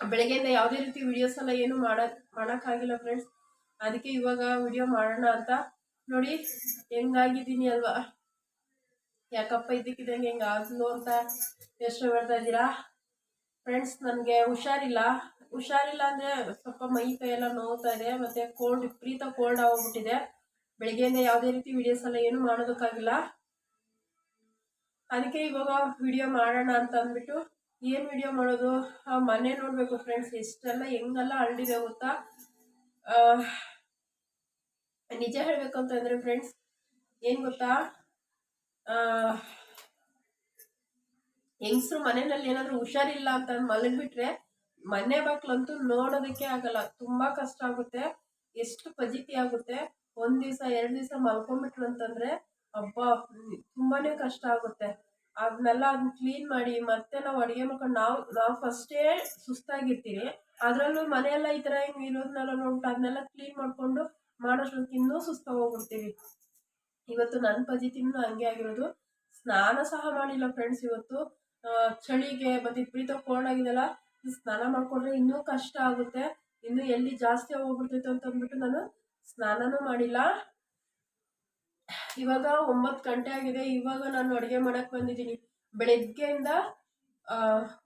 ಬೆಳಗ್ಗೆಯಿಂದ ಯಾವುದೇ ರೀತಿ ವಿಡಿಯೋಸ್ ಎಲ್ಲ ಏನು ಮಾಡ, ಮಾಡೋಕ್ಕಾಗಿಲ್ಲ ಫ್ರೆಂಡ್ಸ್ ಅದಕ್ಕೆ ಇವಾಗ ವಿಡಿಯೋ ಮಾಡೋಣ ಅಂತ. ನೋಡಿ, ಹೆಂಗಾಗಿದ್ದೀನಿ ಅಲ್ವಾ? ಯಾಕಪ್ಪ ಇದ್ದಕ್ಕಿದ್ದಂಗೆ ಹೆಂಗೆ ಆಗ್ಲು ಅಂತ ಯೋಚನೆ ಮಾಡ್ತಾ ಇದ್ದೀರಾ? ಫ್ರೆಂಡ್ಸ್ ನನಗೆ ಹುಷಾರಿಲ್ಲ. ಹುಷಾರಿಲ್ಲ ಅಂದರೆ ಸ್ವಲ್ಪ ಮೈ ಕೈ ಎಲ್ಲ ನೋವ್ತಾ ಇದೆ, ಮತ್ತು ಕೋಲ್ಡ್ ವಿಪರೀತ ಕೋಲ್ಡ್ ಆಗೋಗ್ಬಿಟ್ಟಿದೆ. ಬೆಳಗ್ಗೆಯಿಂದ ಯಾವುದೇ ರೀತಿ ವಿಡಿಯೋಸ್ ಎಲ್ಲ ಏನು ಮಾಡೋದಕ್ಕಾಗಿಲ್ಲ. ಅದಕ್ಕೆ ಇವಾಗ ವಿಡಿಯೋ ಮಾಡೋಣ ಅಂತ ಅಂದ್ಬಿಟ್ಟು ಏನು ವಿಡಿಯೋ ಮಾಡೋದು? ಮನೆ ನೋಡಬೇಕು ಫ್ರೆಂಡ್ಸ್ ಎಷ್ಟೆಲ್ಲ ಹೆಂಗೆಲ್ಲ ಅರಳಿದೆ ಗೊತ್ತಾ? ನಿಜ ಹೇಳಬೇಕು ಅಂತಂದರೆ ಫ್ರೆಂಡ್ಸ್ ಏನು ಗೊತ್ತಾ? ಹೆಂಗಸ್ರು ಮನೆಯಲ್ಲಿ ಏನಾದರೂ ಹುಷಾರಿಲ್ಲ ಅಂತ ಮಲಗಿಬಿಟ್ರೆ ಮನೆ ಬಾಕ್ಲಂತೂ ನೋಡೋದಕ್ಕೆ ಆಗಲ್ಲ. ತುಂಬಾ ಕಷ್ಟ ಆಗುತ್ತೆ. ಎಷ್ಟು ಪಜಿತಿ ಆಗುತ್ತೆ. ಒಂದ್ ದಿವಸ, ಎರಡು ದಿವಸ ಮಲ್ಕೊಂಡ್ಬಿಟ್ರು ಅಂತಂದ್ರೆ, ಅಬ್ಬಾ ತುಂಬಾ ಕಷ್ಟ ಆಗುತ್ತೆ. ಅದನ್ನೆಲ್ಲ ಅದನ್ನ ಕ್ಲೀನ್ ಮಾಡಿ ಮತ್ತೆ ನಾವು ಅಡುಗೆ ಮಾಡ್ಕೊಂಡು ನಾವು ನಾವು ಫಸ್ಟೇ ಸುಸ್ತಾಗಿರ್ತೀವಿ ಅದರಲ್ಲೂ ಮನೆಯೆಲ್ಲ ಈ ಥರ ಹಿಂಗೆ ಇರೋದನ್ನೆಲ್ಲ ನೋಡ್ಬಿಟ್ಟು ಅದನ್ನೆಲ್ಲ ಕ್ಲೀನ್ ಮಾಡಿಕೊಂಡು ಮಾಡೋಷ್ಟೊತ್ತಿಗೆ ಇನ್ನೂ ಸುಸ್ತಾಗಿ ಹೋಗ್ಬಿಡ್ತೀವಿ. ಇವತ್ತು ನನ್ನ ಪದ್ಧತಿನೂ ಹಂಗೆ ಆಗಿರೋದು. ಸ್ನಾನ ಸಹ ಮಾಡಿಲ್ಲ ಫ್ರೆಂಡ್ಸ್ ಇವತ್ತು. ಚಳಿಗೆ ಮತ್ತೆ ವಿಪರೀತ ಕೋಲ್ಡ್ ಆಗಿದೆಲ್ಲ. ಸ್ನಾನ ಮಾಡ್ಕೊಂಡ್ರೆ ಇನ್ನೂ ಕಷ್ಟ ಆಗುತ್ತೆ. ಇನ್ನೂ ಎಲ್ಲಿ ಜಾಸ್ತಿ ಹೋಗ್ಬಿಡ್ತೈತೆ ಅಂತ ಅಂದ್ಬಿಟ್ಟು ನಾನು ಸ್ನಾನನೂ ಮಾಡಿಲ್ಲ. ಇವಾಗ ಒಂಬತ್ತು ಗಂಟೆ ಆಗಿದೆ. ಇವಾಗ ನಾನು ಅಡುಗೆ ಮಾಡಕ್ಕೆ ಬಂದಿದ್ದೀನಿ. ಬೆಳಗ್ಗೆಯಿಂದ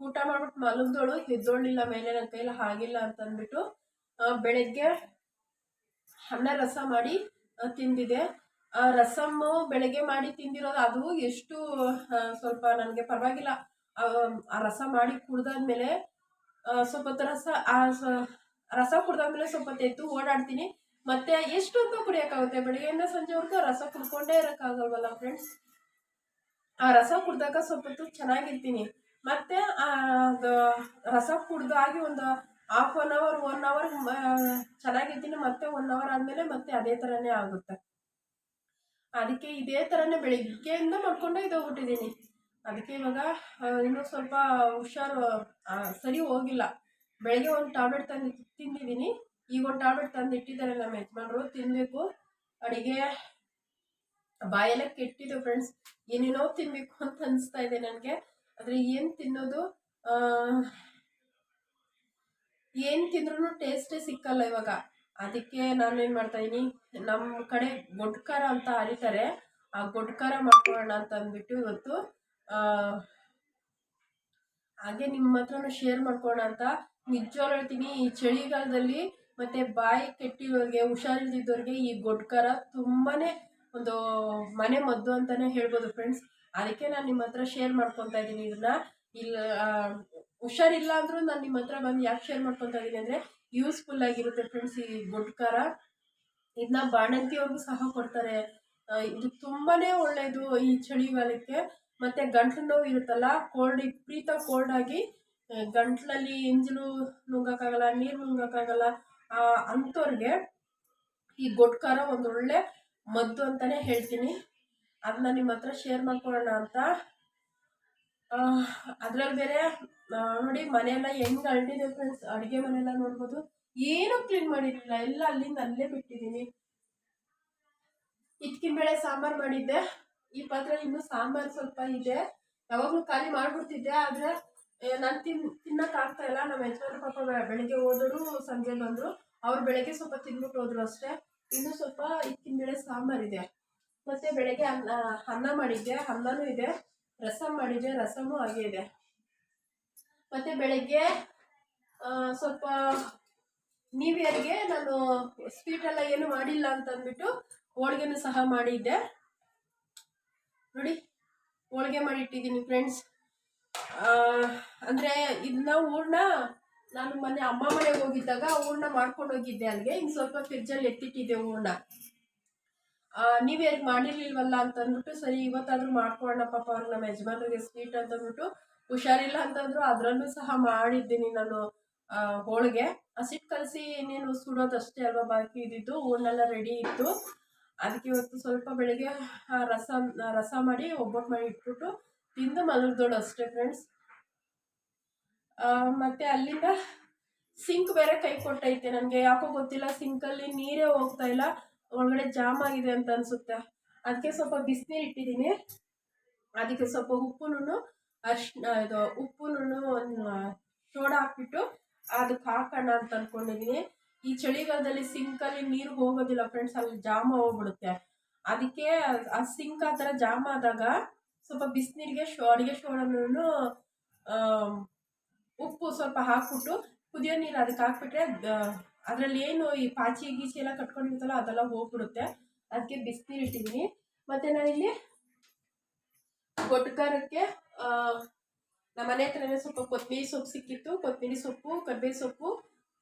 ಊಟ ಮಾಡ್ಬಿಟ್ಟು ಮಲಗ್ದೋಳು. ಎದ್ದೋಳಿಲ್ಲ ಮೇಲೆ ನನ್ನ ಆಗಿಲ್ಲ ಅಂತ ಅಂದ್ಬಿಟ್ಟು ಆ, ಬೆಳಗ್ಗೆ ಅನ್ನ ರಸ ಮಾಡಿ ತಿಂದಿದೆ. ಆ ರಸಮ್ಮು ಬೆಳಗ್ಗೆ ಮಾಡಿ ತಿಂದಿರೋದು ಅದು ಎಷ್ಟು ಸ್ವಲ್ಪ ನನಗೆ ಪರವಾಗಿಲ್ಲ. ಆ, ರಸ ಮಾಡಿ ಕುಡ್ದಾದ್ಮೇಲೆ ಸ್ವಲ್ಪ ರಸ ಆ ರಸ ಕುಡ್ದಾದ್ಮೇಲೆ ಸ್ವಲ್ಪ ಎದ್ದು ಓಡಾಡ್ತೀನಿ. ಮತ್ತೆ ಎಷ್ಟು ಅಂತ ಕುಡಿಯೋಕ್ಕಾಗುತ್ತೆ? ಬೆಳಗ್ಗೆಯಿಂದ ಸಂಜೆವರೆಗೂ ರಸ ಕುಡ್ಕೊಂಡೇ ಇರೋಕ್ಕಾಗಲ್ವಲ್ಲ ಫ್ರೆಂಡ್ಸ್ ಆ ರಸ ಕುಡ್ದಾಗ ಸ್ವಲ್ಪ ಹೊತ್ತು ಚೆನ್ನಾಗಿರ್ತೀನಿ. ಮತ್ತೆ ಅದು ರಸ ಕುಡ್ದಾಗಿ ಒಂದು half one hour one hour ಚೆನ್ನಾಗಿರ್ತೀನಿ. ಮತ್ತೆ ಒನ್ ಅವರ್ ಆದಮೇಲೆ ಮತ್ತೆ ಅದೇ ಥರನೇ ಆಗುತ್ತೆ. ಅದಕ್ಕೆ ಇದೇ ಥರನೇ ಬೆಳಿಗ್ಗೆಯಿಂದ ಮಾಡ್ಕೊಂಡು ಇದ್ದೋಗ್ಬಿಟ್ಟಿದ್ದೀನಿ ಅದಕ್ಕೆ ಇವಾಗ ಇನ್ನೂ ಸ್ವಲ್ಪ ಹುಷಾರು ಸರಿ ಹೋಗಿಲ್ಲ. ಬೆಳಗ್ಗೆ ಒಂದು ಟ್ಯಾಬ್ಲೆಟ್ ತಂದು ತಿಂದಿದ್ದೀನಿ. ಈಗ ಟ್ಯಾಬ್ಲೆಟ್ ತಂದು ಇಟ್ಟಿದ್ದಾರೆ ನಮ್ಮ ಯಜಮಾನರು. ತಿನ್ನಬೇಕು ಅಡುಗೆ ಬಾಯೆಲ್ಲ ಕೆಟ್ಟಿದ್ದು ಫ್ರೆಂಡ್ಸ್ ಏನೇನೋ ತಿನ್ನಬೇಕು ಅಂತ ಅನಿಸ್ತಾ ಇದೆ ನನಗೆ. ಆದರೆ ಏನು ತಿನ್ನೋದು? ಏನು ತಿಂದ್ರೂ ಟೇಸ್ಟೇ ಸಿಕ್ಕಲ್ಲ ಇವಾಗ. ಅದಕ್ಕೆ ನಾನು ಏನು ಮಾಡ್ತಾ ಇದ್ದೀನಿ ನಮ್ಮ ಕಡೆ ಗೊಡ್ಕಾರ ಅಂತ ಹರಿತಾರೆ ಆ ಗೊಡ್ಕಾರ ಮಾಡ್ಕೊಳ್ಳೋಣ ಅಂತ ಅಂದ್ಬಿಟ್ಟು ಇವತ್ತು ಹಾಗೆ ನಿಮ್ಮ ಹತ್ರನೂ ಶೇರ್ ಮಾಡ್ಕೊಳ್ಳೋಣ ಅಂತ ನಿಜವಾಗ್ಲೂ ಹೇಳ್ತೀನಿ. ಈ ಚಳಿಗಾಲದಲ್ಲಿ ಮತ್ತೆ ಬಾಯಿ ಕೆಟ್ಟಿರೋರಿಗೆ ಹುಷಾರಿಲ್ದಿದ್ದವ್ರಿಗೆ ಈ ಗೊಡ್ಕರ ತುಂಬಾ ಒಂದು ಮನೆ ಮದ್ದು ಅಂತಾನೆ ಹೇಳ್ಬೋದು ಫ್ರೆಂಡ್ಸ್ ಅದಕ್ಕೆ ನಾನು ನಿಮ್ಮ ಹತ್ರ ಶೇರ್ ಮಾಡ್ಕೊತಾ ಇದ್ದೀನಿ. ಇದನ್ನ ಇಲ್ಲ ಹುಷಾರಿಲ್ಲ ಅಂದರೂ ನಾನು ನಿಮ್ಮ ಹತ್ರ ಬಂದು ಯಾಕೆ ಶೇರ್ ಮಾಡ್ಕೊತಾ ಇದ್ದೀನಿ ಅಂದರೆ ಯೂಸ್ಫುಲ್ ಆಗಿರುತ್ತೆ ಫ್ರೆಂಡ್ಸ್ ಈ ಗೊಡ್ಕಾರ. ಇದನ್ನ ಬಾಣಂತಿಯವ್ರಿಗೂ ಸಹ ಕೊಡ್ತಾರೆ. ಇದು ತುಂಬಾ ಒಳ್ಳೆಯದು ಈ ಚಳಿಗಾಲಕ್ಕೆ. ಮತ್ತು ಗಂಟ್ಲು ನೋವು ಇರುತ್ತಲ್ಲ ಕೋಲ್ಡ್ ವಿಪರೀತ ಕೋಲ್ಡ್ ಆಗಿ ಗಂಟ್ಲಲ್ಲಿ ಎಂಜಲು ನುಂಗಕ್ಕಾಗಲ್ಲ ನೀರು ನುಂಗಕ್ಕಾಗಲ್ಲ ಅಂಥವ್ರಿಗೆ ಈ ಗೊಟ್ಕಾರ ಒಂದು ಒಳ್ಳೆ ಮದ್ದು ಅಂತಾನೆ ಹೇಳ್ತೀನಿ. ಅದನ್ನ ನಿಮ್ಮ ಹತ್ರ ಶೇರ್ ಮಾಡ್ಕೊಳ್ಳೋಣ ಅಂತ. ಅದ್ರಲ್ಲಿ ಬೇರೆ ನೋಡಿ ಮನೆಯೆಲ್ಲ ಹೆಂಗ್ ಅಳ್ಳಿದೆ ಫ್ರೆಂಡ್ಸ್ ಅಡುಗೆ ಮನೆಯೆಲ್ಲ ನೋಡ್ಬೋದು. ಏನೂ ಕ್ಲೀನ್ ಮಾಡಿರಲಿಲ್ಲ. ಎಲ್ಲ ಅಲ್ಲಿಂದ ಅಲ್ಲೇ ಬಿಟ್ಟಿದ್ದೀನಿ. ಇಟ್ಕಿನ ಬೇಳೆ ಸಾಂಬಾರು ಮಾಡಿದ್ದೆ. ಈ ಪಾತ್ರೆ ಇನ್ನೂ ಸಾಂಬಾರು ಸ್ವಲ್ಪ ಇದೆ. ಯಾವಾಗಲೂ ಖಾಲಿ ಮಾಡ್ಬಿಡ್ತಿದ್ದೆ, ಆದರೆ ನಾನು ತಿನ್ ತಿನ್ನಕ್ಕೆ ಆಗ್ತಾ ಇಲ್ಲ. ನಮ್ಮ ಯಜಮಾನ್ರು ಪಾಪ ಬೆಳಗ್ಗೆ ಹೋದರು, ಸಂಜೆ ಬಂದರು. ಅವ್ರು ಬೆಳಗ್ಗೆ ಸ್ವಲ್ಪ ತಿಂದ್ಬಿಟ್ಟು ಹೋದ್ರು ಅಷ್ಟೇ. ಇನ್ನು ಸ್ವಲ್ಪ ಇಕ್ಕಿನ ಬೇಳೆ ಸಾಂಬಾರಿದೆ ಮತ್ತು ಬೆಳಗ್ಗೆ ಅನ್ನ ಅನ್ನ ಮಾಡಿದ್ದೆ. ಅನ್ನನೂ ಇದೆ. ರಸಂ ಮಾಡಿದ್ದೆ. ರಸಮೂ ಹಾಗೆ ಇದೆ. ಮತ್ತು ಬೆಳಗ್ಗೆ ಸ್ವಲ್ಪ ನ್ಯೂ ಇಯರ್ಗೆ ನಾನು ಸ್ವೀಟ್ ಎಲ್ಲ ಏನು ಮಾಡಿಲ್ಲ ಅಂತ ಅಂದ್ಬಿಟ್ಟು ಹೋಳ್ಗೆನೂ ಸಹ ಮಾಡಿದ್ದೆ. ನೋಡಿ, ಹೋಳಿಗೆ ಮಾಡಿಟ್ಟಿದ್ದೀನಿ ಫ್ರೆಂಡ್ಸ್ ಅಂದರೆ ಇದನ್ನ ಹೂರ್ಣ ನಾನು ಮೊನ್ನೆ ಅಮ್ಮ ಮನೆಗೆ ಹೋಗಿದ್ದಾಗ ಹೂರ್ಣ ಮಾಡ್ಕೊಂಡು ಹೋಗಿದ್ದೆ ಅಲ್ಲಿಗೆ. ಹಿಂಗೆ ಸ್ವಲ್ಪ ಫ್ರಿಜ್ಜಲ್ಲಿ ಎತ್ತಿಟ್ಟಿದ್ದೆ ಹೂರ್ಣ ನೀವು ಯಾರಿಗೆ ಮಾಡಿರ್ಲಿಲ್ವಲ್ಲ ಅಂತ ಅಂದ್ಬಿಟ್ಟು ಸರಿ, ಇವತ್ತಾದ್ರೂ ಮಾಡ್ಕೊಳ್ಳೋಣ ಪಾಪ ಅವ್ರಿಗೆ ನಮ್ಮ ಯಜಮಾನ್ರಿಗೆ ಸ್ವೀಟ್ ಅಂತ ಅಂದ್ಬಿಟ್ಟು ಹುಷಾರಿಲ್ಲ ಅಂತಂದ್ರು ಅದರಲ್ಲೂ ಸಹ ಮಾಡಿದ್ದೀನಿ ನಾನು ಹೋಳಿಗೆ. ಹಸಿಟ್ಟು ಕಲಸಿ ಇನ್ನೇನು ಸುಡೋದು ಅಷ್ಟೇ ಅಲ್ವಾ ಬಾಕಿ ಇದ್ದಿದ್ದು? ಹೂರ್ನೆಲ್ಲ ರೆಡಿ ಇತ್ತು. ಅದಕ್ಕೆ ಇವತ್ತು ಸ್ವಲ್ಪ ಬೆಳಿಗ್ಗೆ ರಸ ರಸ ಮಾಡಿ ಒಬ್ಬಟ್ಟು ಮಾಡಿ ಇಟ್ಬಿಟ್ಟು ತಿಂದು ಮಲಗಿದೋಳು ಅಷ್ಟೇ ಫ್ರೆಂಡ್ಸ್ ಮತ್ತು ಅಲ್ಲಿಂದ ಸಿಂಕ್ ಬೇರೆ ಕೈ ಕೊಟ್ಟೈತೆ ನನಗೆ. ಯಾಕೋ ಗೊತ್ತಿಲ್ಲ ಸಿಂಕಲ್ಲಿ ನೀರೇ ಹೋಗ್ತಾ ಇಲ್ಲ. ಒಳಗಡೆ ಜಾಮ್ ಆಗಿದೆ ಅಂತ ಅನಿಸುತ್ತೆ. ಅದಕ್ಕೆ ಸ್ವಲ್ಪ ಬಿಸಿನೀರು ಇಟ್ಟಿದ್ದೀನಿ. ಅದಕ್ಕೆ ಸ್ವಲ್ಪ ಉಪ್ಪುನು ಅರ್ಶಿನ ಇದು ಉಪ್ಪುನು ಸೋಡಾ ಹಾಕ್ಬಿಟ್ಟು ಅದಕ್ಕೆ ಹಾಕೋಣ ಅಂತ ಅಂದ್ಕೊಂಡಿದ್ದೀನಿ ಈ ಚಳಿಗಾಲದಲ್ಲಿ ಸಿಂಕಲ್ಲಿ ನೀರು ಹೋಗೋದಿಲ್ಲ ಫ್ರೆಂಡ್ಸ್ ಅಲ್ಲಿ ಜಾಮ ಹೋಗ್ಬಿಡುತ್ತೆ. ಅದಕ್ಕೆ ಆ ಸಿಂಕ್ ಆ ಥರ ಜಾಮ್ ಆದಾಗ ಸ್ವಲ್ಪ ಬಿಸಿನೀರಿಗೆ ಶೋ ಅಡುಗೆ ಸೋಡನ್ನು ಉಪ್ಪು ಸ್ವಲ್ಪ ಹಾಕ್ಬಿಟ್ಟು ಕುದಿಯೋ ನೀರು ಅದಕ್ಕೆ ಹಾಕ್ಬಿಟ್ರೆ ಅದರಲ್ಲಿ ಏನು ಈ ಪಾಚಿ ಗೀಚಿ ಎಲ್ಲ ಕಟ್ಕೊಂಡಿರ್ತಲ್ಲ ಅದೆಲ್ಲ ಹೋಗ್ಬಿಡುತ್ತೆ. ಅದಕ್ಕೆ ಬಿಸಿನೀರು ಇಟ್ಟಿದ್ದೀನಿ. ಮತ್ತು ನಾನಿಲ್ಲಿ ಗೊಡ್ಕಾರಕ್ಕೆ ನಮ್ಮ ಮನೆ ಹತ್ರನೇ ಸ್ವಲ್ಪ ಕೊತ್ತಂಬರಿ ಸೊಪ್ಪು ಸಿಕ್ಕಿತ್ತು. ಕೊತ್ತಂಬರಿ ಸೊಪ್ಪು ಕರ್ಬೇವು ಸೊಪ್ಪು,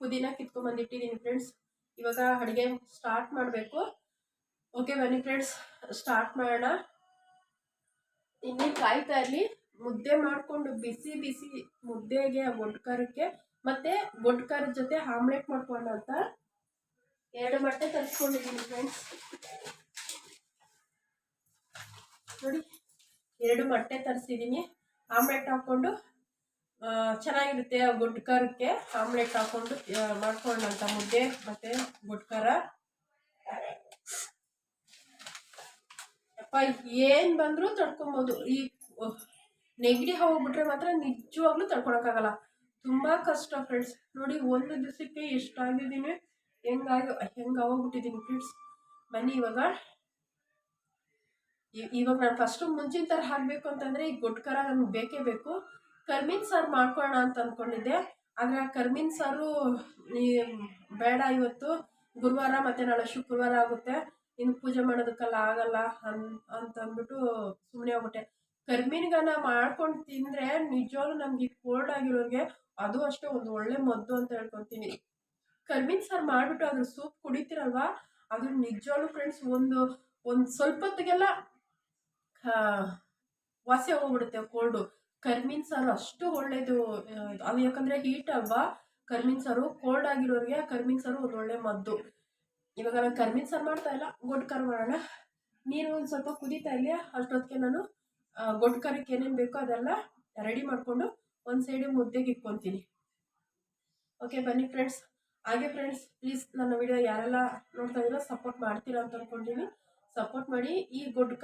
ಪುದೀನ ಕಿತ್ಕೊಂಡ್ಬಂದಿಟ್ಟಿದ್ದೀನಿ ಫ್ರೆಂಡ್ಸ್ ಇವಾಗ ಅಡುಗೆ ಸ್ಟಾರ್ಟ್ ಮಾಡಬೇಕು. ಓಕೆ ಬನ್ನಿ ಫ್ರೆಂಡ್ಸ್ ಸ್ಟಾರ್ಟ್ ಮಾಡೋಣ. ಇನ್ನೇ ಕಾಯ್ತಾ ಇರಲಿ. ಮುದ್ದೆ ಮಾಡಿಕೊಂಡು ಬಿಸಿ ಬಿಸಿ ಮುದ್ದೆಗೆ ಒಡ್ಕರಕ್ಕೆ ಮತ್ತು ಒಡ್ಕರ ಜೊತೆ ಆಮ್ಲೆಟ್ ಮಾಡ್ಕೊಂಡು ಅಂತ ಎರಡು ಮೊಟ್ಟೆ ತರಿಸ್ಕೊಂಡಿದ್ದೀನಿ ಫ್ರೆಂಡ್ಸ್ ನೋಡಿ, ಎರಡು ಮೊಟ್ಟೆ ತರಿಸಿದ್ದೀನಿ. ಆಮ್ಲೆಟ್ ಹಾಕ್ಕೊಂಡು ಚೆನ್ನಾಗಿರುತ್ತೆ ಗುಡ್ಕರಕ್ಕೆ ಆಮ್ಲೆಟ್ ಹಾಕ್ಕೊಂಡು ಮಾಡ್ಕೊಂಡಂತ ಮುದ್ದೆ ಮತ್ತು ಗುಡ್ಕರ ಅಪ್ಪ, ಏನು ಬಂದರೂ ತಡ್ಕೊಬೋದು. ಈ ನೆಗಡಿ ಹೋಗ್ಬಿಟ್ರೆ ಮಾತ್ರ ನಿಜವಾಗ್ಲೂ ತಡ್ಕೊಳಕ್ಕಾಗಲ್ಲ. ತುಂಬ ಕಷ್ಟ ಫ್ರೆಂಡ್ಸ್ ನೋಡಿ, ಒಂದು ದಿವಸಕ್ಕೆ ಎಷ್ಟಾಗಿದ್ದೀನಿ. ಹೆಂಗಾಗಿ, ಹೆಂಗೆ ಹೋಗ್ಬಿಟ್ಟಿದ್ದೀನಿ ಫ್ರೆಂಡ್ಸ್ ಬನ್ನಿ, ಇವಾಗ. ಇವಾಗ ನಾನು ಫಸ್ಟು ಮುಂಚಿನ ಥರ ಹಾಕಬೇಕು ಅಂತಂದರೆ, ಈ ಗೊಟ್ಕರ ನಮ್ಗೆ ಬೇಕೇ ಬೇಕು. ಕರ್ಮೀನ್ ಸಾರು ಮಾಡ್ಕೊಳ್ಳೋಣ ಅಂತ ಅಂದ್ಕೊಂಡಿದ್ದೆ ಆದರೆ ಆ ಕರ್ಮೀನ್ ಸಾರು ಬೇಡ ಇವತ್ತು. ಗುರುವಾರ ಮತ್ತು ನಾಳೆ ಶುಕ್ರವಾರ ಆಗುತ್ತೆ. ಇನ್ನು ಪೂಜೆ ಮಾಡೋದಕ್ಕೆಲ್ಲ ಆಗಲ್ಲ ಅನ್ ಅಂತಂದ್ಬಿಟ್ಟು ಸುಮ್ಮನೆ ಹೋಗ್ಬಿಟ್ಟೆ. ಕರ್ಮೀನ್ಗನ ಮಾಡ್ಕೊಂಡು ತಿಂದರೆ ನಿಜವಾಗ್ಲೂ ನಮಗೆ ಕೋಲ್ಡ್ ಆಗಿರೋರಿಗೆ ಅದು ಅಷ್ಟೇ ಒಂದು ಒಳ್ಳೆ ಮದ್ದು ಅಂತ ಹೇಳ್ಕೊತೀನಿ. ಕರ್ಮೀನ್ ಸಾರು ಮಾಡಿಬಿಟ್ಟು ಅದ್ರ ಸೂಪ್ ಕುಡಿತೀರಲ್ವ? ಅದು ನಿಜವಾಗ್ಲೂ ಫ್ರೆಂಡ್ಸ್ ಒಂದು ಒಂದು ಸ್ವಲ್ಪ ಹೊತ್ತಿಗೆಲ್ಲ ವಾಸಿ ಹೋಗ್ಬಿಡುತ್ತೆ ಕೋಲ್ಡು. ಕರ್ಮೀನ್ ಸಾರು ಅಷ್ಟು ಒಳ್ಳೇದು ಅದು ಯಾಕಂದರೆ ಹೀಟ್ ಅಲ್ವಾ? ಕರ್ಮೀನ್ ಸಾರು ಕೋಲ್ಡ್ ಆಗಿರೋರಿಗೆ ಕರ್ಮೀನ್ ಸಾರು ಒಂದು ಒಳ್ಳೆ ಮದ್ದು. ಇವಾಗ ನಾನು ಕರ್ಮಿನ ಸರ್ ಮಾಡ್ತಾ ಇಲ್ಲ ಗೊಡ್ಡು ಮಾಡೋಣ. ನೀರು ಒಂದು ಸ್ವಲ್ಪ ಕುದೀತಾ ಇಲ್ಲ ಅಷ್ಟೊತ್ತಿಗೆ ನಾನು ಗೊಡ್ಡು ಏನೇನು ಬೇಕೋ ಅದೆಲ್ಲ ರೆಡಿ ಮಾಡಿಕೊಂಡು ಒಂದು ಸೈಡು ಮುದ್ದೆಗೆ ಇಟ್ಕೊತೀನಿ. ಓಕೆ ಬನ್ನಿ ಫ್ರೆಂಡ್ಸ್ ಹಾಗೆ ಫ್ರೆಂಡ್ಸ್ ಪ್ಲೀಸ್ ನನ್ನ ವಿಡಿಯೋ ಯಾರೆಲ್ಲ ನೋಡ್ತಾ ಇದ್ದೀರೋ ಸಪೋರ್ಟ್ ಮಾಡ್ತೀರಾ ಅಂತ ಅಂದ್ಕೊಂಡಿನಿ ಸಪೋರ್ಟ್ ಮಾಡಿ, ಈ ಗೊಡ್ಡು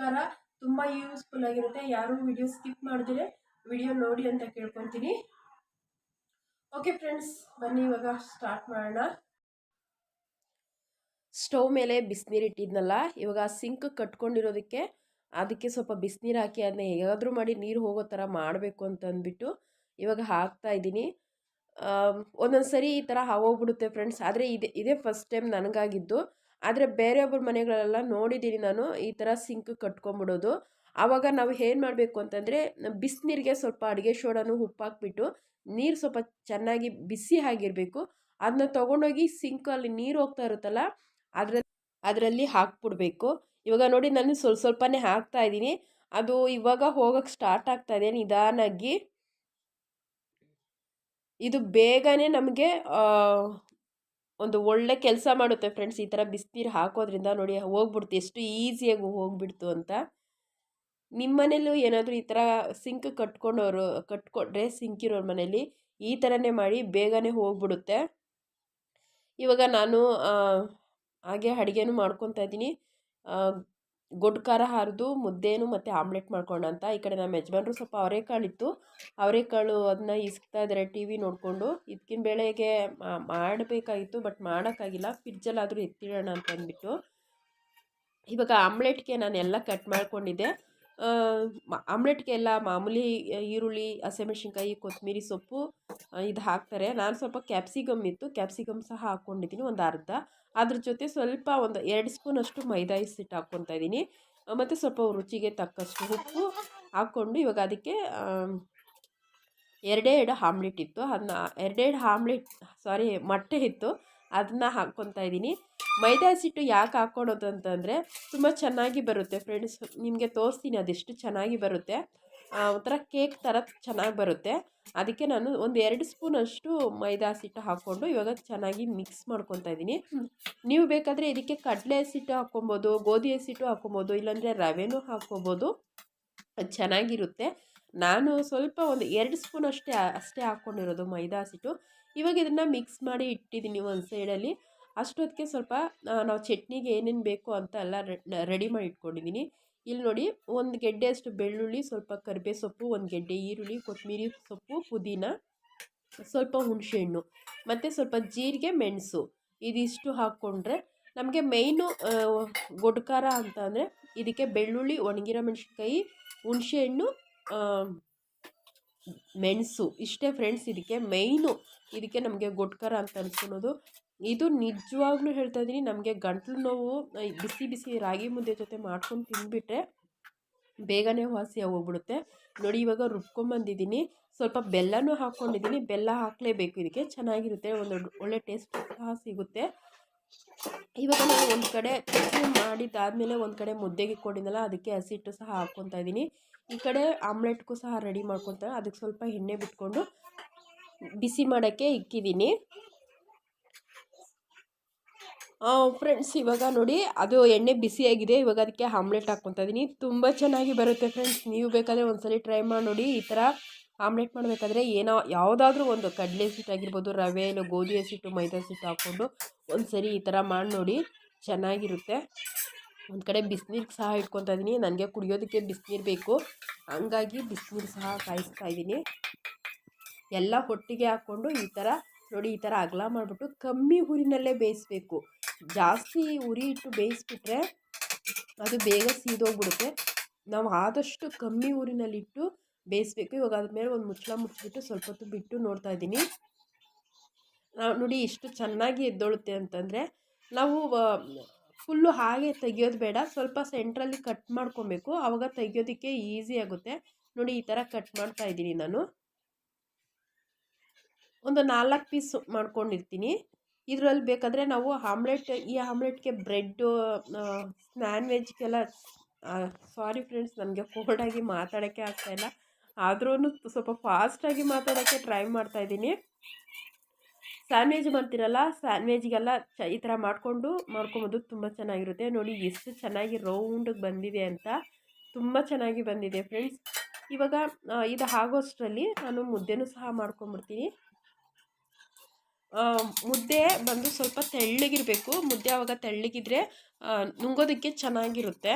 ತುಂಬ ಯೂಸ್ಫುಲ್ ಆಗಿರುತ್ತೆ. ಯಾರೂ ವಿಡಿಯೋ ಸ್ಕಿಪ್ ಮಾಡಿದ್ರೆ ವಿಡಿಯೋ ನೋಡಿ ಅಂತ ಕೇಳ್ಕೊತೀನಿ. ಓಕೆ ಫ್ರೆಂಡ್ಸ್ ಬನ್ನಿ ಇವಾಗ ಸ್ಟಾರ್ಟ್ ಮಾಡೋಣ. ಸ್ಟವ್ ಮೇಲೆ ಬಿಸಿನೀರು ಇಟ್ಟಿದ್ನಲ್ಲ, ಇವಾಗ ಸಿಂಕ್ ಕಟ್ಕೊಂಡಿರೋದಕ್ಕೆ ಅದಕ್ಕೆ ಸ್ವಲ್ಪ ಬಿಸಿನೀರು ಹಾಕಿ ಅದನ್ನ ಹೇಗಾದರೂ ಮಾಡಿ ನೀರು ಹೋಗೋ ಥರ ಮಾಡಬೇಕು ಅಂತ ಅಂದ್ಬಿಟ್ಟು ಇವಾಗ ಹಾಕ್ತಾ ಇದ್ದೀನಿ. ಒಂದೊಂದು ಸರಿ ಈ ಥರ ಹೋಗ್ಬಿಡುತ್ತೆ ಫ್ರೆಂಡ್ಸ್. ಆದರೆ ಇದೇ ಇದೇ ಫಸ್ಟ್ ಟೈಮ್ ನನಗಾಗಿದ್ದು. ಆದರೆ ಬೇರೆಯೊಬ್ಬರ ಮನೆಗಳೆಲ್ಲ ನೋಡಿದ್ದೀನಿ ನಾನು ಈ ಥರ ಸಿಂಕ್ ಕಟ್ಕೊಂಬಿಡೋದು. ಆವಾಗ ನಾವು ಏನು ಮಾಡಬೇಕು ಅಂತಂದರೆ, ಬಿಸಿನೀರಿಗೆ ಸ್ವಲ್ಪ ಅಡುಗೆ ಸೋಡಾನು ಉಪ್ಪು ಹಾಕ್ಬಿಟ್ಟು ನೀರು ಸ್ವಲ್ಪ ಚೆನ್ನಾಗಿ ಬಿಸಿ ಆಗಿರಬೇಕು. ಅದನ್ನ ತೊಗೊಂಡೋಗಿ ಸಿಂಕಲ್ಲಿ ನೀರು ಹೋಗ್ತಾ ಇರುತ್ತಲ್ಲ ಅದರಲ್ಲಿ ಅದರಲ್ಲಿ ಹಾಕ್ಬಿಡ್ಬೇಕು. ಇವಾಗ ನೋಡಿ ನಾನು ಸ್ವಲ್ಪ ಸ್ವಲ್ಪನೇ ಹಾಕ್ತಾ ಇದ್ದೀನಿ. ಅದು ಇವಾಗ ಹೋಗೋಕ್ಕೆ ಸ್ಟಾರ್ಟ್ ಆಗ್ತಾ ಇದೆ ನಿಧಾನಾಗಿ. ಇದು ಬೇಗನೆ ನಮಗೆ ಒಂದು ಒಳ್ಳೆ ಕೆಲಸ ಮಾಡುತ್ತೆ ಫ್ರೆಂಡ್ಸ್ ಈ ಥರ ಬಿಸಿನೀರು ಹಾಕೋದ್ರಿಂದ ನೋಡಿ ಹೋಗ್ಬಿಡ್ತು. ಎಷ್ಟು ಈಸಿಯಾಗಿ ಹೋಗ್ಬಿಡ್ತು ಅಂತ. ನಿಮ್ಮ ಮನೇಲೂ ಏನಾದರೂ ಈ ಥರ ಸಿಂಕ್ ಕಟ್ಕೊಂಡವರು, ಕಟ್ಕೊಂಡ್ರೆ ಸಿಂಕ್ ಇರೋರ ಮನೇಲಿ ಈ ಥರನೇ ಮಾಡಿ ಬೇಗನೆ ಹೋಗ್ಬಿಡುತ್ತೆ. ಇವಾಗ ನಾನು ಹಾಗೆ ಅಡುಗೆನೂ ಮಾಡ್ಕೊತಾ ಇದ್ದೀನಿ. ಗೊಡ್ಡು ಖಾರ ಹರಿದು ಮುದ್ದೇನು ಮತ್ತು ಆಮ್ಲೆಟ್ ಮಾಡ್ಕೊಂಡಂತ ಈ ಕಡೆ ನಮ್ಮ ಯಜಮಾನ್ರು ಸ್ವಲ್ಪ ಅವರೆಕಾಳಿತ್ತು ಅವರೆಕಾಳು ಅದನ್ನ ಇಸ್ಕ್ತಾ ಇದ್ದಾರೆ ಟಿ ವಿ ನೋಡಿಕೊಂಡು. ಇದಕ್ಕಿನ ಬೆಳೆಗೆ ಮಾಡಬೇಕಾಗಿತ್ತು ಬಟ್ ಮಾಡೋಕ್ಕಾಗಿಲ್ಲ. ಫ್ರಿಡ್ಜಲ್ಲಾದರೂ ಎತ್ತಿಡೋಣ ಅಂತ ಅಂದ್ಬಿಟ್ಟು. ಇವಾಗ ಆಮ್ಲೆಟ್ಗೆ ನಾನು ಎಲ್ಲ ಕಟ್ ಮಾಡ್ಕೊಂಡಿದ್ದೆ. ಆಮ್ಲೆಟ್ಗೆ ಎಲ್ಲ ಮಾಮೂಲಿ ಈರುಳ್ಳಿ, ಹಸಿಮೆಣ್ಸಿನ್ಕಾಯಿ ಕೊತ್ತಂಬರಿ ಸೊಪ್ಪು ಇದು ಹಾಕ್ತಾರೆ. ನಾನು ಸ್ವಲ್ಪ ಕ್ಯಾಪ್ಸಿಕಮ್ ಇತ್ತು. ಕ್ಯಾಪ್ಸಿಕಮ್ ಸಹ ಹಾಕ್ಕೊಂಡಿದ್ದೀನಿ ಒಂದು ಅರ್ಧ. ಅದ್ರ ಜೊತೆ ಸ್ವಲ್ಪ ಒಂದು ಎರಡು ಸ್ಪೂನಷ್ಟು ಮೈದಾ ಹಿಟ್ಟು ಹಾಕ್ಕೊತಾ ಇದ್ದೀನಿ. ಮತ್ತು ಸ್ವಲ್ಪ ರುಚಿಗೆ ತಕ್ಕಷ್ಟು ಉಪ್ಪು ಹಾಕ್ಕೊಂಡು ಇವಾಗ ಅದಕ್ಕೆ ಎರಡೇ ಎರಡು ಆಮ್ಲೆಟ್ ಇತ್ತು. ಅದನ್ನ ಎರಡೆರಡು ಆಮ್ಲೆಟ್, ಸಾರಿ, ಮೊಟ್ಟೆ ಇತ್ತು. ಅದನ್ನ ಹಾಕ್ಕೊತಾ ಇದ್ದೀನಿ. ಮೈದಾ ಹಿಟ್ಟು ಯಾಕೆ ಹಾಕ್ಕೊಳೋದು ಅಂತಂದರೆ ತುಂಬ ಚೆನ್ನಾಗಿ ಬರುತ್ತೆ ಫ್ರೆಂಡ್ಸ್. ನಿಮಗೆ ತೋರಿಸ್ತೀನಿ ಅದೆಷ್ಟು ಚೆನ್ನಾಗಿ ಬರುತ್ತೆ. ಒಂಥರ ಕೇಕ್ ಥರ ಚೆನ್ನಾಗಿ ಬರುತ್ತೆ. ಅದಕ್ಕೆ ನಾನು ಒಂದು ಎರಡು ಸ್ಪೂನಷ್ಟು ಮೈದಾ ಹಸಿಟ್ಟು ಹಾಕ್ಕೊಂಡು ಇವಾಗ ಚೆನ್ನಾಗಿ ಮಿಕ್ಸ್ ಮಾಡ್ಕೊತಾ ಇದ್ದೀನಿ. ನೀವು ಬೇಕಾದರೆ ಇದಕ್ಕೆ ಕಡಲೆ ಹಸಿಟ್ಟು ಹಾಕ್ಕೊಬೋದು, ಗೋಧಿ ಹಸಿಟ್ಟು ಹಾಕ್ಕೊಬೋದು, ಇಲ್ಲಾಂದರೆ ರವೆನೂ ಹಾಕ್ಕೊಬೋದು. ಚೆನ್ನಾಗಿರುತ್ತೆ. ನಾನು ಸ್ವಲ್ಪ ಒಂದು ಎರಡು ಸ್ಪೂನ್ ಅಷ್ಟೇ ಅಷ್ಟೇ ಹಾಕ್ಕೊಂಡಿರೋದು ಮೈದಾ ಹಸಿಟ್ಟು. ಇವಾಗ ಇದನ್ನು ಮಿಕ್ಸ್ ಮಾಡಿ ಇಟ್ಟಿದ್ದೀನಿ ಒಂದು ಸೈಡಲ್ಲಿ ಅಷ್ಟೊತ್ತಿಗೆ ಸ್ವಲ್ಪ ನಾವು ಚಟ್ನಿಗೆ ಏನೇನು ಬೇಕು ಅಂತ ಎಲ್ಲ ರೆಡಿ ಮಾಡಿ ಇಟ್ಕೊಂಡಿದ್ದೀನಿ ಇಲ್ಲಿ ನೋಡಿ, ಒಂದು ಗೆಡ್ಡೆಯಷ್ಟು ಬೆಳ್ಳುಳ್ಳಿ, ಸ್ವಲ್ಪ ಕರಿಬೇ ಸೊಪ್ಪು ಒಂದು ಗೆಡ್ಡೆ ಈರುಳ್ಳಿ ಕೊತ್ತಂಬರಿ ಸೊಪ್ಪು, ಪುದೀನ, ಸ್ವಲ್ಪ ಹುಣಸೆಹಣ್ಣು, ಮತ್ತು ಸ್ವಲ್ಪ ಜೀರಿಗೆ, ಮೆಣಸು ಇದಿಷ್ಟು ಹಾಕ್ಕೊಂಡ್ರೆ ನಮಗೆ ಮೇಯ್ನು ಗೊಡ್ಕಾರ ಅಂತ ಅಂದರೆ ಇದಕ್ಕೆ ಬೆಳ್ಳುಳ್ಳಿ, ಒಣಗಿರೋ ಮೆಣಸಿನ್ಕಾಯಿ, ಹುಣಸೆಹಣ್ಣು ಮೆಣಸು. ಇಷ್ಟೇ ಫ್ರೆಂಡ್ಸ್ ಇದಕ್ಕೆ. ಮೇಯ್ನು ಇದಕ್ಕೆ ನಮಗೆ ಗೊಟ್ಕರ ಅಂತ ಅನ್ಸ್ಕೊಳೋದು. ಇದು ನಿಜವಾಗ್ಲೂ ಹೇಳ್ತಾ ಇದ್ದೀನಿ ನಮಗೆ ಗಂಟ್ಲು ನೋವು ಬಿಸಿ ಬಿಸಿ ರಾಗಿ ಮುದ್ದೆ ಜೊತೆ ಮಾಡ್ಕೊಂಡು ತಿಂದುಬಿಟ್ರೆ ಬೇಗನೆ ವಾಸಿ ಹೋಗ್ಬಿಡುತ್ತೆ ನೋಡಿ, ಇವಾಗ ರುಬ್ಕೊಂಬಂದಿದ್ದೀನಿ. ಸ್ವಲ್ಪ ಬೆಲ್ಲನೂ ಹಾಕ್ಕೊಂಡಿದ್ದೀನಿ. ಬೆಲ್ಲ ಹಾಕಲೇಬೇಕು ಇದಕ್ಕೆ. ಚೆನ್ನಾಗಿರುತ್ತೆ. ಒಂದು ಒಳ್ಳೆ ಟೇಸ್ಟ್ ಸಹ ಸಿಗುತ್ತೆ. ಇವಾಗ ನಾನು ಒಂದು ಕಡೆ ಮಾಡಿದ್ದಾದಮೇಲೆ ಒಂದು ಕಡೆ ಮುದ್ದೆಗೆ ಇಟ್ಕೊಂಡಿದ್ದಲ್ಲ ಅದಕ್ಕೆ ಹಸಿಟ್ಟು ಸಹ ಹಾಕ್ಕೊತಾ ಇದ್ದೀನಿ ಈ ಕಡೆ ಆಮ್ಲೆಟ್ಗೂ ಸಹ ರೆಡಿ ಮಾಡ್ಕೊತಾರೆ ಅದಕ್ಕೆ ಸ್ವಲ್ಪ ಎಣ್ಣೆ ಬಿಟ್ಕೊಂಡು ಬಿಸಿ ಮಾಡೋಕ್ಕೆ ಇಕ್ಕಿದ್ದೀನಿ. ಫ್ರೆಂಡ್ಸ್ ಇವಾಗ ನೋಡಿ, ಅದು ಎಣ್ಣೆ ಬಿಸಿಯಾಗಿದೆ. ಇವಾಗ ಅದಕ್ಕೆ ಆಮ್ಲೆಟ್ ಹಾಕ್ಕೊತಾ ಇದ್ದೀನಿ ತುಂಬ ಚೆನ್ನಾಗಿ ಬರುತ್ತೆ ಫ್ರೆಂಡ್ಸ್ ನೀವು ಬೇಕಾದರೆ ಒಂದ್ಸಲಿ ಟ್ರೈ ಮಾಡಿ ನೋಡಿ, ಈ ಥರ ಆಮ್ಲೆಟ್ ಮಾಡಬೇಕಾದ್ರೆ ಏನೋ ಯಾವುದಾದ್ರೂ ಒಂದು ಕಡಲೆ ಹಸಿಟ್ಟು ಆಗಿರ್ಬೋದು, ರವೆ ಇಲ್ಲ ಗೋಧಿ ಹಸಿಟ್ಟು ಮೈದಾ ಹಸಿಟ್ಟು ಹಾಕ್ಕೊಂಡು ಒಂದು ಸರಿ ಈ ಥರ ಮಾಡಿ ನೋಡಿ, ಚೆನ್ನಾಗಿರುತ್ತೆ. ಒಂದು ಕಡೆ ಬಿಸಿನೀರಿಗೆ ಸಹ ಇಟ್ಕೊತಾ ಇದ್ದೀನಿ ನನಗೆ ಕುಡಿಯೋದಕ್ಕೆ ಬಿಸಿನೀರು ಬೇಕು. ಹಂಗಾಗಿ ಬಿಸಿನೀರು ಸಹ ಕಾಯಿಸ್ತಾ ಇದ್ದೀನಿ ಎಲ್ಲ ಒಟ್ಟಿಗೆ ಹಾಕ್ಕೊಂಡು ಈ ಥರ ನೋಡಿ ಈ ಥರ ಅಗಲ ಮಾಡಿಬಿಟ್ಟು ಕಮ್ಮಿ ಉರಿನಲ್ಲೇ ಬೇಯಿಸ್ಬೇಕು. ಜಾಸ್ತಿ ಉರಿ ಇಟ್ಟು ಬೇಯಿಸ್ಬಿಟ್ರೆ ಅದು ಬೇಗ ಸೀದೋಗ್ಬಿಡುತ್ತೆ. ನಾವು ಆದಷ್ಟು ಕಮ್ಮಿ ಊರಿನಲ್ಲಿಟ್ಟು ಬೇಯಿಸ್ಬೇಕು. ಇವಾಗ ಅದ್ರ ಮೇಲೆ ಒಂದು ಮುಚ್ಚಳ ಮುಚ್ಚಿಬಿಟ್ಟು ಸ್ವಲ್ಪ ಹೊತ್ತು ಬಿಟ್ಟು ನೋಡ್ತಾ ಇದ್ದೀನಿ ನೋಡಿ ಇಷ್ಟು ಚೆನ್ನಾಗಿ ಎದ್ದೊಳುತ್ತೆ ಅಂತಂದರೆ, ನಾವು ಫುಲ್ಲು ಹಾಗೆ ತೆಗಿಯೋದು ಬೇಡ. ಸ್ವಲ್ಪ ಸೆಂಟ್ರಲ್ಲಿ ಕಟ್ ಮಾಡ್ಕೊಬೇಕು. ಆವಾಗ ತೆಗಿಯೋದಕ್ಕೆ ಈಸಿ ಆಗುತ್ತೆ. ನೋಡಿ ಈ ಥರ ಕಟ್ ಮಾಡ್ತಾ ಇದ್ದೀನಿ ನಾನು. ಒಂದು ನಾಲ್ಕು ಪೀಸ್ ಮಾಡ್ಕೊಂಡಿರ್ತೀನಿ. ಇದರಲ್ಲಿ ಬೇಕಾದರೆ ನಾವು ಆಮ್ಲೆಟ್, ಈ ಆಮ್ಲೆಟ್ಗೆ ಬ್ರೆಡ್ಡು ನಾನ್ ವೆಜ್ಗೆಲ್ಲ ಸಾರಿ ಫ್ರೆಂಡ್ಸ್ ನನಗೆ ಕೋಲ್ಡಾಗಿ ಮಾತಾಡೋಕ್ಕೆ ಆಗ್ತಾಯಿಲ್ಲ ಆದ್ರೂ ಸ್ವಲ್ಪ ಫಾಸ್ಟಾಗಿ ಮಾತಾಡೋಕ್ಕೆ ಟ್ರೈ ಮಾಡ್ತಾಯಿದ್ದೀನಿ ಸ್ಯಾಂಡ್ವಿಚ್ ಮಾಡ್ತೀರಲ್ಲ ಸ್ಯಾಂಡ್ವಿಚ್ಗೆಲ್ಲ ಚ ಈ ಥರ ಮಾಡಿಕೊಂಡು ಮಾಡ್ಕೊಬೋದು ತುಂಬ ಚೆನ್ನಾಗಿರುತ್ತೆ. ನೋಡಿ ಎಷ್ಟು ಚೆನ್ನಾಗಿ ರೌಂಡಿಗೆ ಬಂದಿದೆ ಅಂತ ತುಂಬ ಚೆನ್ನಾಗಿ ಬಂದಿದೆ ಫ್ರೆಂಡ್ಸ್. ಇವಾಗ ಇದು ಆಗೋಷ್ಟರಲ್ಲಿ ನಾನು ಮುದ್ದೆನೂ ಸಹ ಮಾಡ್ಕೊಂಬಿಡ್ತೀನಿ. ಮುದ್ದೆ ಬಂದು ಸ್ವಲ್ಪ ತೆಳ್ಳಗಿರಬೇಕು. ಮುದ್ದೆ ಆವಾಗ ತೆಳ್ಳಗಿದ್ರೆ ನುಂಗೋದಕ್ಕೆ ಚೆನ್ನಾಗಿರುತ್ತೆ.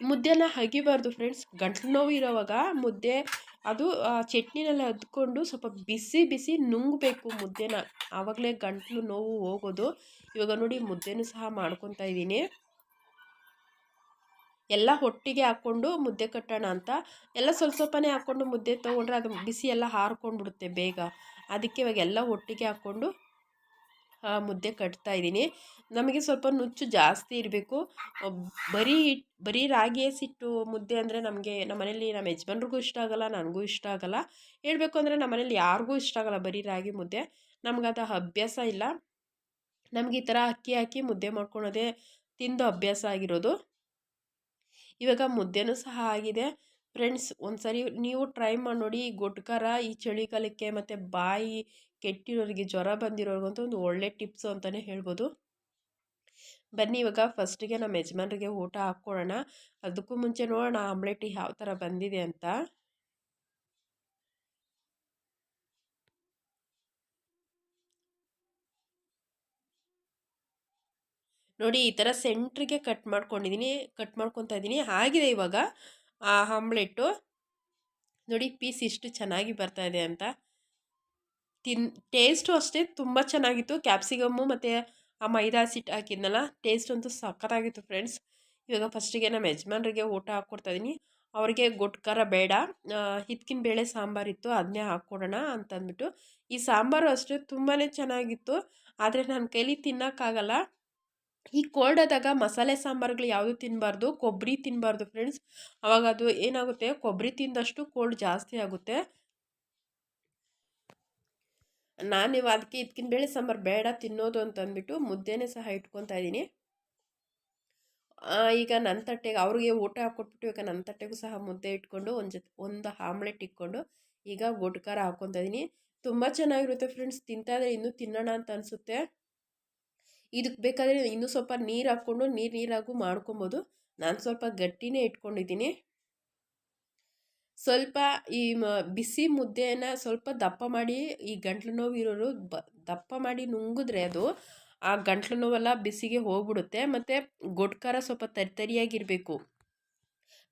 ಮುದ್ದೆನ ಹಗಿಬಾರ್ದು ಫ್ರೆಂಡ್ಸ್. ಗಂಟು ನೋವು ಇರೋವಾಗ ಮುದ್ದೆ ಅದು ಚಟ್ನಿನಲ್ಲಿ ಅದ್ಕೊಂಡು ಸ್ವಲ್ಪ ಬಿಸಿ ಬಿಸಿ ನುಂಗಬೇಕು ಮುದ್ದೆನ. ಆವಾಗಲೇ ಗಂಟಲು ನೋವು ಹೋಗೋದು. ಇವಾಗ ನೋಡಿ ಮುದ್ದೆನೂ ಸಹ ಮಾಡ್ಕೊತಾ ಇದ್ದೀನಿ. ಎಲ್ಲ ಹೊಟ್ಟಿಗೆ ಹಾಕ್ಕೊಂಡು ಮುದ್ದೆ ಕಟ್ಟೋಣ ಅಂತ. ಎಲ್ಲ ಸ್ವಲ್ಪ ಸ್ವಲ್ಪನೇ ಹಾಕ್ಕೊಂಡು ಮುದ್ದೆ ತೊಗೊಂಡ್ರೆ ಅದು ಬಿಸಿ ಎಲ್ಲ ಹಾರ್ಕೊಂಡ್ಬಿಡುತ್ತೆ ಬೇಗ. ಅದಕ್ಕೆ ಇವಾಗ ಎಲ್ಲ ಒಟ್ಟಿಗೆ ಹಾಕ್ಕೊಂಡು ಮುದ್ದೆ ಕಟ್ತಾ ಇದ್ದೀನಿ. ನಮಗೆ ಸ್ವಲ್ಪ ನುಚ್ಚು ಜಾಸ್ತಿ ಇರಬೇಕು. ಬರೀ ಹಿಟ್ಟು ಬರೀ ರಾಗಿ ಸಿಟ್ಟು ಮುದ್ದೆ ಅಂದರೆ ನಮಗೆ ನಮ್ಮ ಮನೇಲಿ ನಮ್ಮ ಯಜಮಾನ್ರಿಗೂ ಇಷ್ಟ ಆಗೋಲ್ಲ, ನನಗೂ ಇಷ್ಟ ಆಗೋಲ್ಲ. ಹೇಳಬೇಕು ಅಂದರೆ ನಮ್ಮ ಮನೇಲಿ ಯಾರಿಗೂ ಇಷ್ಟ ಆಗೋಲ್ಲ ಬರೀ ರಾಗಿ ಮುದ್ದೆ. ನಮ್ಗೆ ಅದು ಅಭ್ಯಾಸ ಇಲ್ಲ. ನಮಗೆ ಈ ಥರ ಅಕ್ಕಿ ಹಾಕಿ ಮುದ್ದೆ ಮಾಡ್ಕೊಳೋದೇ ತಿಂದು ಅಭ್ಯಾಸ ಆಗಿರೋದು. ಇವಾಗ ಮುದ್ದೆನೂ ಸಹ ಆಗಿದೆ. ಫ್ರೆಂಡ್ಸ್ ಒಂದು ಸರಿ ನೀವು ಟ್ರೈ ಮಾಡಿ ನೋಡಿ ಗೊಟ್ಕರ, ಈ ಚಳಿಗಾಲಕ್ಕೆ ಮತ್ತು ಬಾಯಿ ಕೆಟ್ಟಿರೋರಿಗೆ ಜ್ವರ ಬಂದಿರೋರಿಗಂತೂ ಒಂದು ಒಳ್ಳೆ ಟಿಪ್ಸು ಅಂತಲೇ ಹೇಳ್ಬೋದು. ಬನ್ನಿ ಇವಾಗ ಫಸ್ಟಿಗೆ ನಮ್ಮ ಯಜಮಾನ್ರಿಗೆ ಊಟ ಹಾಕ್ಕೊಡೋಣ. ಅದಕ್ಕೂ ಮುಂಚೆ ನೋಡೋಣ ಆಮ್ಲೆಟ್ ಯಾವ ಥರ ಬಂದಿದೆ ಅಂತ. ನೋಡಿ ಈ ಥರ ಸೆಂಟ್ರಿಗೆ ಕಟ್ ಮಾಡ್ಕೊಂಡಿದ್ದೀನಿ ಕಟ್ ಮಾಡ್ಕೊತಾ ಇದ್ದೀನಿ ಆಗಿದೆ ಇವಾಗ ಆ ಆಮ್ಲೆಟ್ಟು. ನೋಡಿ ಪೀಸ್ ಇಷ್ಟು ಚೆನ್ನಾಗಿ ಬರ್ತಾ ಇದೆ ಅಂತ. ತಿನ್ ಟೇಸ್ಟು ಅಷ್ಟೇ ತುಂಬ ಚೆನ್ನಾಗಿತ್ತು. ಕ್ಯಾಪ್ಸಿಕಮ್ಮು ಮತ್ತು ಆ ಮೈದಾ ಸಿಟ್ಟು ಹಾಕಿದ್ನಲ್ಲ ಟೇಸ್ಟ್ ಅಂತೂ ಸಖತ್ತಾಗಿತ್ತು ಫ್ರೆಂಡ್ಸ್ ಇವಾಗ ಫಸ್ಟಿಗೆ ನಮ್ಮ ಯಜಮಾನ್ರಿಗೆ ಊಟ ಹಾಕ್ಕೊಡ್ತಾಯಿದ್ದೀನಿ ಅವ್ರಿಗೆ ಗೊಟ್ಕರ ಬೇಡ ಹಿತ್ಕಿನ ಬೇಳೆ ಸಾಂಬಾರಿತ್ತು ಅದನ್ನೇ ಹಾಕ್ಕೊಡೋಣ ಅಂತಂದ್ಬಿಟ್ಟು. ಈ ಸಾಂಬಾರು ಅಷ್ಟೇ ತುಂಬಾ ಚೆನ್ನಾಗಿತ್ತು. ಆದರೆ ನನ್ನ ಕೈಲಿ ತಿನ್ನೋಕ್ಕಾಗಲ್ಲ. ಈ ಕೋಲ್ಡ್ ಆದಾಗ ಮಸಾಲೆ ಸಾಂಬಾರುಗಳು ಯಾವುದು ತಿನ್ನಬಾರ್ದು ಕೊಬ್ಬರಿ ತಿನ್ನಬಾರ್ದು ಫ್ರೆಂಡ್ಸ್ ಅವಾಗ ಅದು ಏನಾಗುತ್ತೆ? ಕೊಬ್ಬರಿ ತಿಂದಷ್ಟು ಕೋಲ್ಡ್ ಜಾಸ್ತಿ ಆಗುತ್ತೆ. ನಾನು ನೀವು ಅದಕ್ಕೆ ಇದಕ್ಕಿನ ಬೇಳೆ ಸಾಂಬಾರು ಬೇಡ ತಿನ್ನೋದು ಅಂತಂದ್ಬಿಟ್ಟು ಮುದ್ದೆನೇ ಸಹ ಇಟ್ಕೊತಾ ಇದ್ದೀನಿ ಈಗ ನನ್ನ ತಟ್ಟೆಗೆ ಅವ್ರಿಗೆ ಊಟ ಹಾಕ್ಕೊಟ್ಬಿಟ್ಟು ಈಗ ನನ್ನ ತಟ್ಟೆಗೂ ಸಹ ಮುದ್ದೆ ಇಟ್ಕೊಂಡು ಒಂದು ಜೊತೆ, ಒಂದು ಆಮ್ಲೆಟ್ ಇಟ್ಕೊಂಡು ಈಗ ಗೊಡ್ಕಾರ ಹಾಕ್ಕೊತಾ ಇದ್ದೀನಿ ತುಂಬ ಚೆನ್ನಾಗಿರುತ್ತೆ ಫ್ರೆಂಡ್ಸ್ ತಿಂತಾಯಿದ್ರೆ ಇನ್ನೂ ತಿನ್ನೋಣ ಅಂತ ಅನಿಸುತ್ತೆ. ಇದಕ್ಕೆ ಬೇಕಾದರೆ ಇನ್ನೂ ಸ್ವಲ್ಪ ನೀರು ಹಾಕ್ಕೊಂಡು ನೀರು ನೀರಾಗೂ ಮಾಡ್ಕೊಬೋದು. ನಾನು ಸ್ವಲ್ಪ ಗಟ್ಟಿನೇ ಇಟ್ಕೊಂಡಿದ್ದೀನಿ ಸ್ವಲ್ಪ ಈ ಬಿಸಿ ಮುದ್ದೆನ ಸ್ವಲ್ಪ ದಪ್ಪ ಮಾಡಿ, ಈ ಗಂಟ್ಲು ನೋವು ಇರೋರು ಬ, ದಪ್ಪ ಮಾಡಿ ನುಂಗಿದ್ರೆ ಅದು ಆ ಗಂಟ್ಲು ನೋವೆಲ್ಲ ಬಿಸಿಗೆ ಹೋಗ್ಬಿಡುತ್ತೆ. ಮತ್ತು ಗೊಡ್ಕಾರ ಸ್ವಲ್ಪ ತರಿತರಿಯಾಗಿರಬೇಕು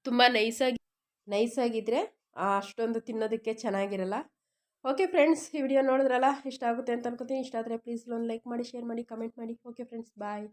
ತುಂಬ ನೈಸಾಗಿ ನೈಸಾಗಿದ್ದರೆ ಅಷ್ಟೊಂದು ತಿನ್ನೋದಕ್ಕೆ ಚೆನ್ನಾಗಿರಲ್ಲ. ಓಕೆ ಫ್ರೆಂಡ್ಸ್, ಈ ವಿಡಿಯೋ ನೋಡಿದ್ರಲ್ಲ, ಇಷ್ಟ ಆಗುತ್ತೆ ಅಂತ ಅನ್ಕೋತೀನಿ. ಇಷ್ಟ ಆದರೆ ಪ್ಲೀಸ್ ಒಂದು ಲೈಕ್ ಮಾಡಿ, ಶೇರ್ ಮಾಡಿ, ಕಮೆಂಟ್ ಮಾಡಿ. Okay friends, bye.